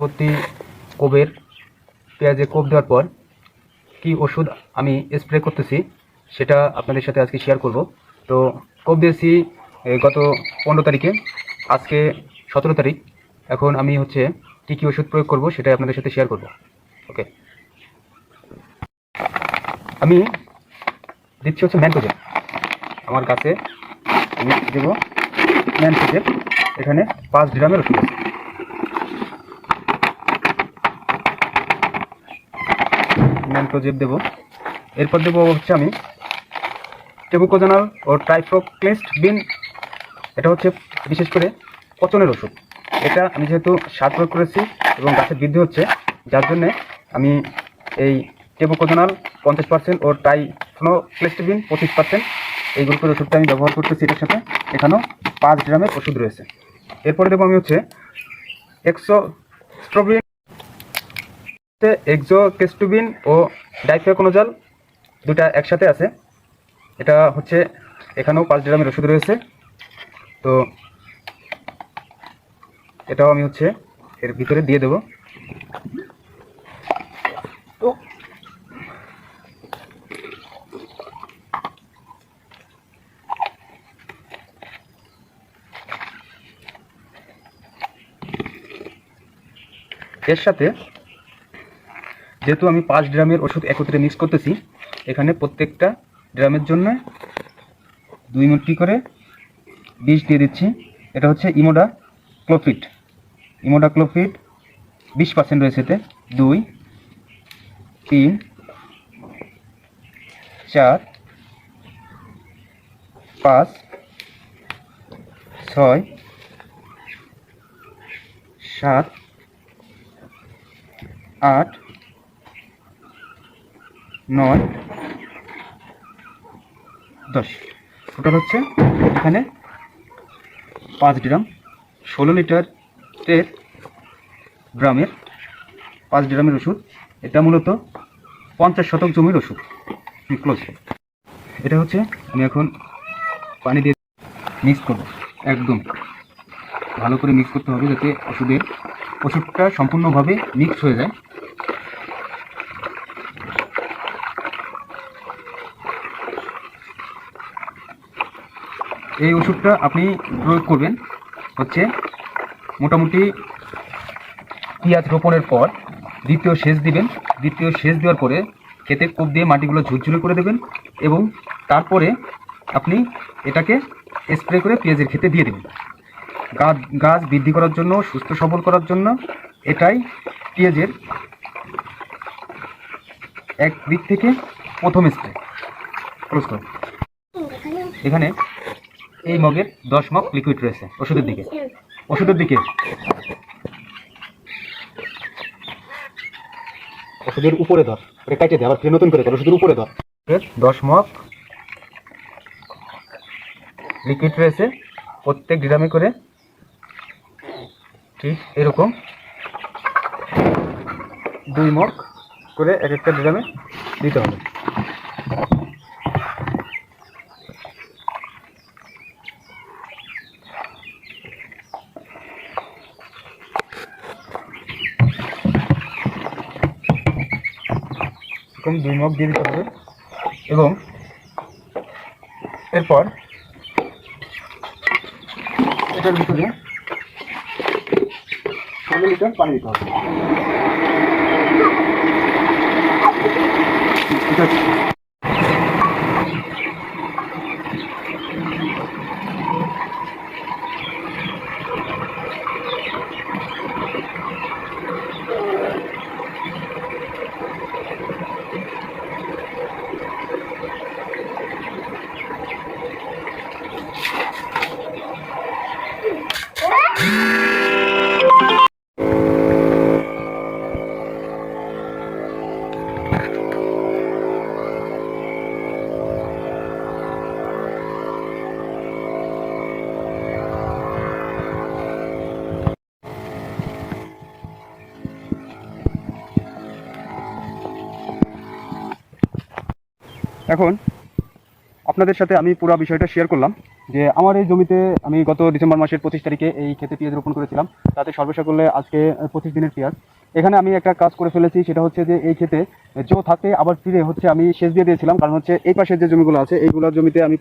প্রতি কোবের পেঁয়াজে কোপ দেওয়ার পর কি ওষুধ আমি স্প্রে করতেছি, সেটা আপনাদের সাথে আজকে শেয়ার করব। তো কোপ দিয়েছি গত পনেরো তারিখে, আজকে সতেরো তারিখ। এখন আমি হচ্ছে কী কী ওষুধ প্রয়োগ করব, সেটাই আপনাদের সাথে শেয়ার করব। ওকে আমি দিচ্ছি হচ্ছে ম্যানকোজেন। আমার কাছে আমি দেব ম্যানকোজেন, এখানে পাঁচ গ্রামের ওষুধ আছে। ম্যানকোজেব দেবো। এরপর দেবো হচ্ছে আমি টেবুকোজানাল ও ট্রাইফ্রোক্লেস্ট বিন। এটা হচ্ছে বিশেষ করে পচনের ওষুধ। এটা আমি যেহেতু সার প্রয়োগ করেছি এবং গাছের বৃদ্ধি হচ্ছে, যার জন্যে আমি এই টেবুকোজানাল পঞ্চাশ পার্সেন্ট ও ট্রাইফ্লোক্লেস্টিবিন পঁচিশ পার্সেন্ট এই গ্রুপের ওষুধটা আমি ব্যবহার করতেছি এটার সাথে। এখানেও পাঁচ গ্রামের ওষুধ রয়েছে। এরপরে দেবো আমি হচ্ছে একশো স্ট্রবিন এক্সোকেস্টুবিন ও ডাইফেকোনোজাল দুটা একসাথে আছে। এটা হচ্ছে এখানেও পাঁচ গ্রামের ওষুধ রয়েছে। তো এটাও আমি হচ্ছে এর ভিতরে দিয়ে দেব। তো এর সাথে যেহেতু আমি পাঁচ ড্রামের ওষুধ একত্রে মিক্স করতেছি, এখানে প্রত্যেকটা ড্রামের জন্য দুই মুঠি করে বিষ দিয়ে দিচ্ছি। এটা হচ্ছে ইমোডা ক্লোফিট ইমোডা ক্লোফিট বিশ পার্সেন্ট রয়েছে এতে। দুই, তিন, চার, পাঁচ, ছয়, সাত, আট নয়, দশ। টোটাল হচ্ছে এখানে পাঁচ ড্রাম ষোলো লিটারের ড্রামের পাঁচ ড্রামের ওষুধ। এটা মূলত পঞ্চাশ শতক জমির ওষুধ। ক্লোজ এটা হচ্ছে আমি এখন পানি দিয়ে মিক্স করব। একদম ভালো করে মিক্স করতে হবে যাতে ওষুধের ওষুধটা সম্পূর্ণভাবে মিক্স হয়ে যায়। এই ওষুধটা আপনি প্রয়োগ করবেন হচ্ছে মোটামুটি পেঁয়াজ রোপণের পর দ্বিতীয় সেচ দিবেন। দ্বিতীয় সেচ দেওয়ার পরে খেতে কোপ দিয়ে মাটিগুলো ঝুরঝুরে করে দেবেন এবং তারপরে আপনি এটাকে স্প্রে করে পেঁয়াজের খেতে দিয়ে দেবেন। গাছ গাছ বৃদ্ধি করার জন্য, সুস্থ সবল করার জন্য এটাই পেঁয়াজের এক দিক থেকে প্রথম স্প্রে। এখানে এই মগের দশ মগ লিকুইড রয়েছে ওষুধের দিকে। ওষুধের দিকে। ওষুধের উপরে ধর ওটা কাটে দে আবার ফিরে নতুন করে কর ওষুধের উপরে ধর। দশ মগ লিকুইড রয়েছে প্রত্যেক ড্রামে করে। ঠিক এরকম। দুই মগ করে এক একটা ড্রামে দিতে হবে। এরকম দুই মগ দিয়ে দিতে হবে। এবং এরপর এটার ভিতরে ষোলো লিটার পানি দিতে হবে। এখন আপনাদের সাথে আমি পুরো বিষয়টা শেয়ার করলাম। যে আমার এই জমিতে আমি গত ডিসেম্বর মাসের পঁচিশ তারিখে এই ক্ষেতে পেঁয়াজ রোপণ করেছিলাম। তাতে সর্বসাকল্যে আজকে পঁচিশ দিনের পেঁয়াজ। এখানে আমি একটা কাজ করে ফেলেছি, সেটা হচ্ছে যে এই ক্ষেতে জো থাকে আবার ফিরে হচ্ছে আমি সেচ দিয়ে দিয়েছিলাম। কারণ হচ্ছে এই পাশের যে জমিগুলো আছে, এইগুলোর জমিতে আমি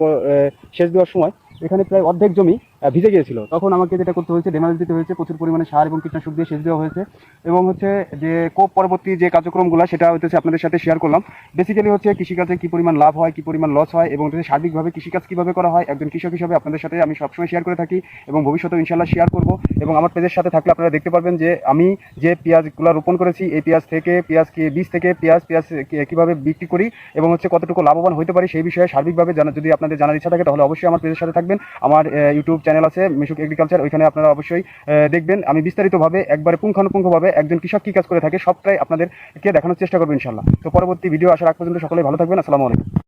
সেচ দেওয়ার সময় এখানে প্রায় অর্ধেক জমি ভিজে গিয়েছিল। তখন আমাকে যেটা করতে হয়েছে ডেমারেজ দিতে হয়েছে, প্রচুর পরিমাণে সার এবং কীটনাশক দিয়ে সেচ দেওয়া হয়েছে। এবং হচ্ছে যে কোপ পরবর্তী যে কার্যক্রমগুলো, সেটা হচ্ছে আপনাদের সাথে শেয়ার করলাম। বেসিক্যালি হচ্ছে কৃষিকাজে কী পরিমাণ লাভ হয়, কী পরিমাণ লস হয়, এবং হচ্ছে সার্বিকভাবে কৃষিকাজ কীভাবে করা হয়, একজন কৃষক হিসাবে আপনাদের সাথে আমি সবসময় শেয়ার করে থাকি এবং ভবিষ্যতেও ইনশাল্লাহ শেয়ার করব। এবং আমার পেজের সাথে থাকলে আপনারা দেখতে পারবেন যে আমি যে পেঁয়াজগুলো রোপণ করেছি, এই পেঁয়াজ থেকে, পেঁয়াজ কি, বীজ থেকে পেঁয়াজ পেঁয়াজ কীভাবে বিক্রি করি এবং হচ্ছে কতটুকু লাভবান হতে পারি সেই বিষয়ে সার্বিকভাবে জানা যদি আপনাদের জানার ইচ্ছা থাকে, তাহলে অবশ্যই আমার পেজের সাথে থাকবেন। আমার ইউটিউব চ্যানেল আছে মিশুক এগ্রিকালচার ওইখানে আপনারা অবশ্যই দেখবেন। আমি বিস্তারিতভাবে একবারে পুঙ্খানুপুঙ্খভাবে একজন কৃষক কী কাজ করে থাকে, সবটাই আপনাদেরকে দেখানোর চেষ্টা করব ইনশাল্লাহ তো পরবর্তী ভিডিও আসার আগ পর্যন্ত সকলে ভালো থাকবেন। আসসালামু আলাইকুম।